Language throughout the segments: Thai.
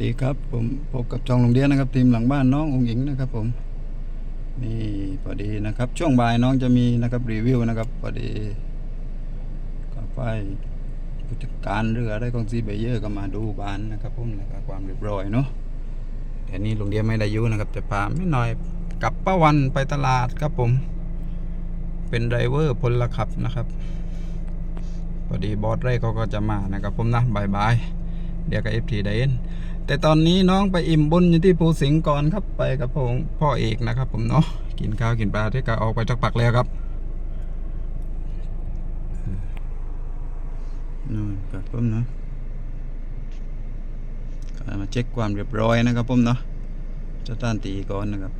ดีครับ ผมพบกับช่องโรงเรียนนะครับ ทีมหลังบ้านน้ององหญิงนะครับ ผมนี่พอดีนะครับ ช่วงบ่ายน้องจะมีนะครับรีวิวนะครับพอดีก็ไปผู้จัดการเรือได้ของซีเบเยอร์ก็มาดูบ้านนะครับผมนะครับความเรียบร้อยเนาะแต่นี่โรงเรียนไม่ได้ยุนะครับ จะพาไม่น้อยกับป้าวันไปตลาดครับผม เป็นไดรเวอร์พลขับนะครับพอดีบอสเร่เขาก็จะมานะครับผมนะบายบายเดี๋ยวกับเอฟทีได้เอ็น แต่ตอนนี้น้องไปอิ่มบุญอยู่ที่ภูสิงห์ก่อนครับไปกับพ่อพ่อเอกนะครับ ผมเนาะกินข้าวกินปลาที่ก็ออกไปจักปักแล้วครับนู่นครับผมเนาะมาเช็คความเรียบร้อยนะครับผมเนาะจะต้านตีก่อนนะครับ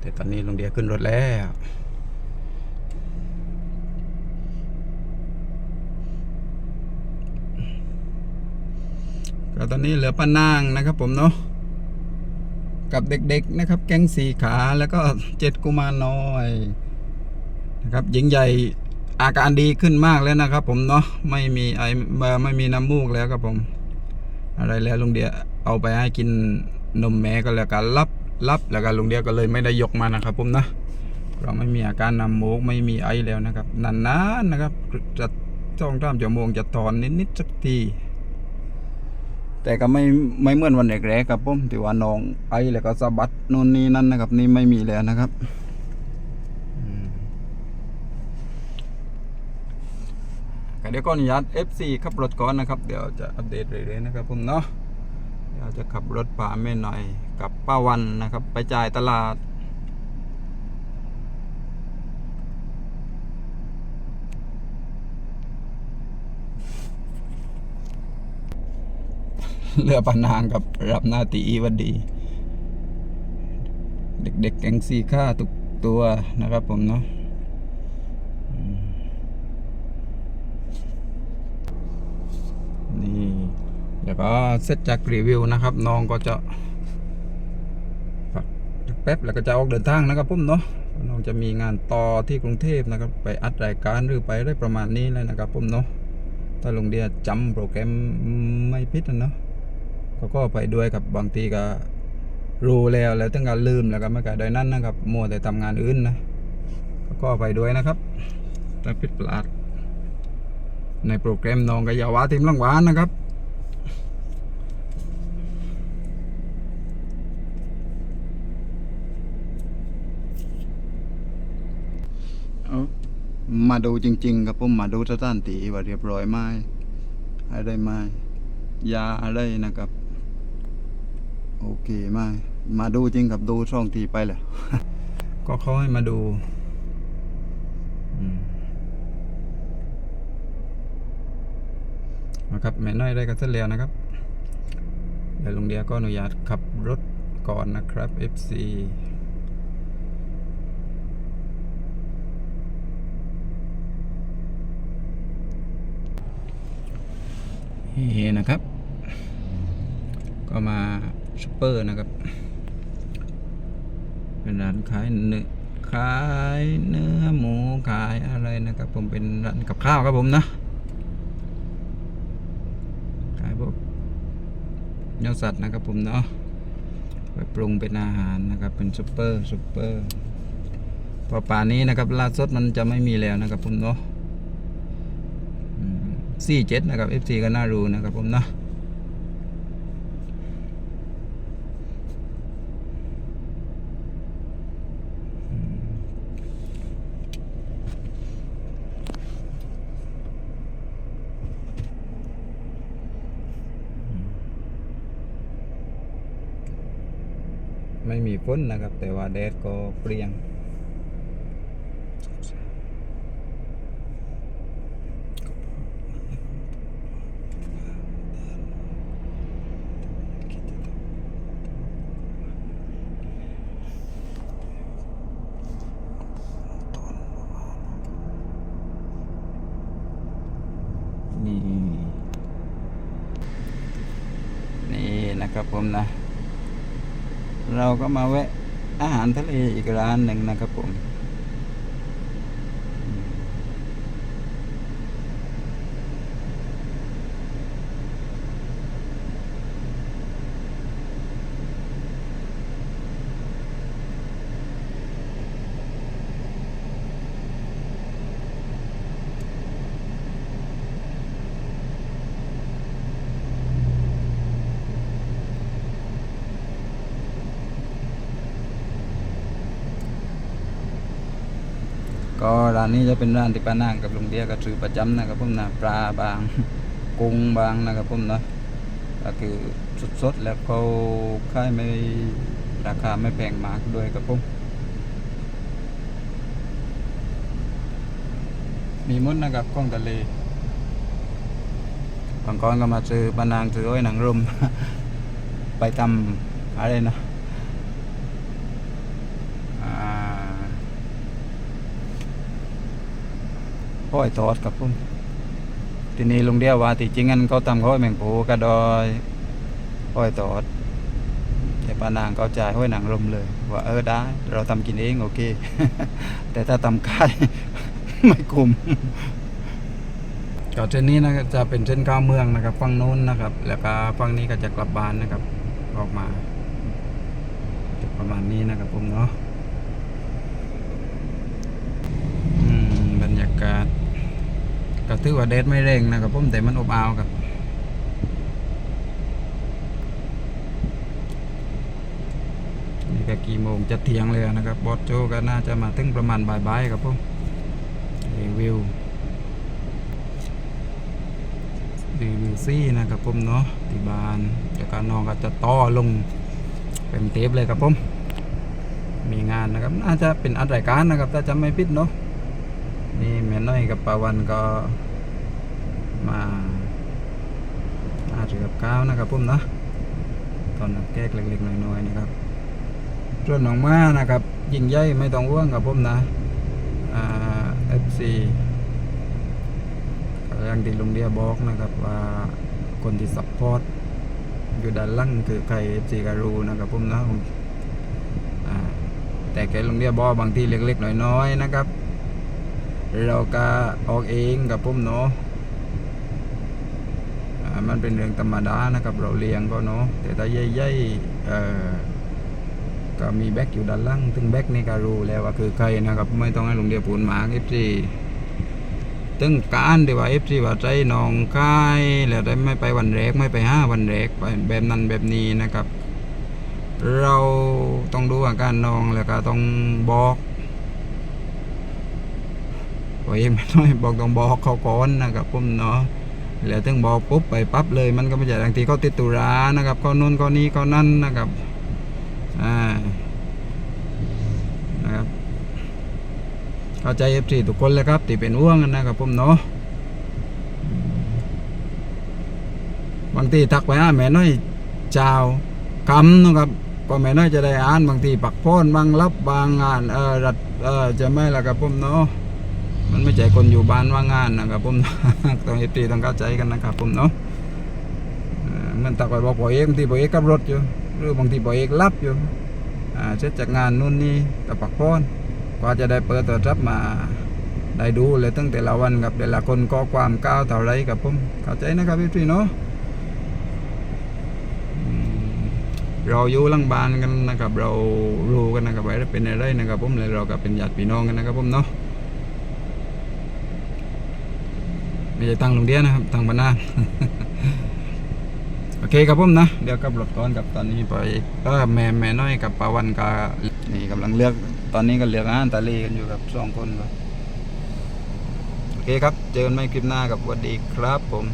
แต่ตอนนี้ลงเดียขึ้นรถแล้ว ก็ตอนนี้เหลือป้านางนะครับผมเนาะกับเด็กๆนะครับ แก๊งสีขาแล้วก็เจ็ดกุมารน้อยนะครับหญิงใหญ่อาการดีขึ้นมากแล้วนะครับ ผมเนาะไม่มีไอไม่มีน้ำมูกแล้วครับผม อะไรแล้วลุงเดียเอาไปให้กินนมแม่ก็แล้วกันรับรับแล้วก็ลุงเดียก็เลยไม่ได้ยกมานะครับ ผมนะเราไม่มีอาการน้ำมูกไม่มีไอแล้วนะครับนานๆนะครับจะจ้องตามจมูกจะถอนนิดๆสักที แต่ก็ไม่ไม่เหมือนวันแรกๆครับผมที่ว่าน้องไอแล้วก็สะบัดนู่นนี่นั่นนะครับ นี่ไม่มีแล้วนะครับอืมก็เดี๋ยวก็อนุญาต FC ขับรถก่อนนะครับ เดี๋ยวจะอัปเดตเรื่อยๆนะครับผมเนาะเดี๋ยวจะขับรถป่าแม่หน่อยกับป้าวันนะครับ ไปจ่ายตลาด เรือปานางกับรับหน้าตีวันดี เด็กๆแก๊งซีค่าทุกตัวนะครับผมเนาะนี่เดี๋ยวก็เสร็จจากรีวิวนะครับ น้องก็จะพักแป๊บแล้วก็จะออกเดินทางนะครับผมเนาะน้องจะมีงานต่อที่กรุงเทพนะครับ ไปอัดรายการหรือไปได้ประมาณนี้เลยนะครับผมเนาะถ้าลงเดียจำโปรแกรมไม่พิดนะเนาะ เขาก็ไปด้วยกับบางทีก็รู้แล้วแล้วตั้งการลืมแล้วก็ไม่กได้นั่นนะครับมัวแต่ทำงานอื่นนะเขาก็ไปด้วยนะครับถ้าผิดพลาด ในโปรแกรมน้องกับยาวาทีมลังหวานนะครับเอามาดูจริง ๆ ครับผมมาดูสถานที่ว่าเรียบร้อยไหมอะไรไหมยาอะไรนะครับ โอเคมามาดูจริงครับดูช่องทีไปแหละ ก็เขาให้มาดูนะครับแม่น้อยได้กันเสร็จแล้วนะครับเดี๋ยวลุงเดียก็อนุญาตขับรถก่อนนะครับ FC นี่นะครับ ก็มา ซูเปอร์นะครับเป็นร้านขายเนื้อขายเนื้อหมูขายอะไรนะครับ ผมเป็นร้านกับข้าวครับผมนะขายพวกเนื้อสัตว์นะครับผมเนาะไปปรุงเป็นอาหารนะครับ เป็นซูเปอร์ซูเปอร์พอป่านนี้นะครับลาสดมันจะไม่มีแล้วนะครับผมเนาะสี่เจ็ดนะครับ FC ก็น่ารู้นะครับผมเนาะ ไม่มีฝนนะครับ แต่ว่าแดดก็เปรี้ยง นี่ นี่นะครับผมนะ เราก็มาแวะอาหารทะเลอีกร้านหนึ่งนะครับผม ก็ร้านนี้จะเป็นร้านที่ป้านางกับลุงเดียก็ซื้อประจำนะครับผมนะปลาบางกุ้งบางนะครับผมนะก็คือสดๆแล้วเขาขายไม่ราคาไม่แพงมากด้วยครับผมมีมุดนะครับกล้องทะเลบางคนก็มาซื้อปานางซื้อไว้หนังรมไปทำอะไรนะอ่า ห้อยทอดครับผมทีนี้ลุงเดียวว่าที่จริงอันเขาทำห้อยแมงปูกระดอยห้อยทอดแต่ป้านางเขาจ่ายห้อยหนังรมเลย ว่าเออได้ เราทำกินเองโอเค แต่ถ้าทำขายไม่คุ้มก็เส้นนี้นะจะเป็นเส้นข้าวเมืองนะครับฝั่งโน้นนะครับ แล้วก็ฝั่งนี้ก็จะกลับบ้านนะครับ ออกมา ประมาณนี้นะครับผมเนาะอืมบรรยากาศก็ ถือว่าแดดไม่แรงนะครับผมแต่มันอบอ้าวครับนี่ก็กี่โมงจะเที่ยงเลยนะครับบอสโจก็น่าจะมาถึงประมาณบ่ายๆครับผมรีวิวรีวิวซี่นะครับผมเนาะที่บ้านแล้วก็น้องก็จะต่อลงเป็นเทปเลยครับผมมีงานนะครับน่าจะเป็นอัดรายการนะครับถ้าจำไม่ผิดเนาะนี่แม่น้อยกับปาวันก็ มาอาเรือกับข้าวนะครับผมนะตอนแก้กเล็กๆน้อยๆนะครับส่วนน้องม้านะครับ ยิงใหญ่ไม่ต้องว่างกับผมนะอ่า FC ก็อย่างที่ลุงเดียบอกนะครับว่าคนที่ซัพพอร์ตอยู่ด้านล่างคือใครจีการูนะครับผมนะแต่แกลงเดียบอกบางที่เล็กๆน้อยๆนะครับ เราก็ออกเองกับผมเนาะ มันเป็นเรื่องธรรมดานะครับเราเลี้ยงก็เนาะแต่ถ้าใหญ่ๆเอ่อก็มีแบ็กอยู่ด้านล่างซึ่งแบ็กนี่ก็รู้แล้วว่าคือใครนะครับ ไม่ต้องให้ลุงเดียพูนหมาเอฟซีตึงการที่ว่าเอฟซีว่าใจนองคายแล้วได้ไม่ไปวันแรกไม่ไปห้าวันแรกไปแบบนั้นแบบนี้นะครับ เราต้องดูอาการนองแล้วก็ต้องบอกตัวเองไม่น้อยบอกต้องบอกเขาก่อนนะครับผมเนาะ แล้วถึงบอกปุ๊บไปปั๊บเลยมันก็ไม่ใช่บางทีเขาติดตุรานะครับเขานู่นเขานี้เขานั่นนะครับอ่านะครับเข้าใจเอฟซีทุกคนเลยครับที่เป็นห่วงนะครับผมเนาะบางทีทักไปหาแม่น้อยเจ้าคำนะครับก็แม่น้อยจะได้อ่านบางทีปักพ้นบางรับบางงานเออรัดเออจะไม่ละครับผมเนาะ มันไม่ใช่คนอยู่บ้านว่างงานนะครับผมต้องเอฟซีต้องเข้าใจกันนะครับผมเนาะมันตักไปบอกปอเอกบางทีปอเอกขับรถอยู่หรือบางทีปอเอกรับอยู่เสร็จจากงานนู่นนี่กับปักพ้นกว่าจะได้เปิดโทรศัพท์มาได้ดูเลยตั้งแต่ละวันกับแต่ละคนก็ความก้าวเท่าไรกับผมเข้าใจนะครับพี่พี่เนาะเราอยู่ลังบ้านกันนะครับเรารู้กันนะครับว่าเป็นอะไรนะครับผมเลยเราก็เป็นญาติพี่น้องกันนะครับผมเนาะ ไม่ใช่ตังลงเดียนะครับตังบ้านนาโอเคครับผมนะเดี๋ยวกลับรถก่อนกับตอนนี้ไปก็แม่แม่น้อยกับปาวันกับนี่กำลังเลือกตอนนี้ก็เลือกอาหารทะเลกันอยู่กับสองคนครับโอเคครับเจอกันใหม่คลิปหน้ากับสวัสดีครับผม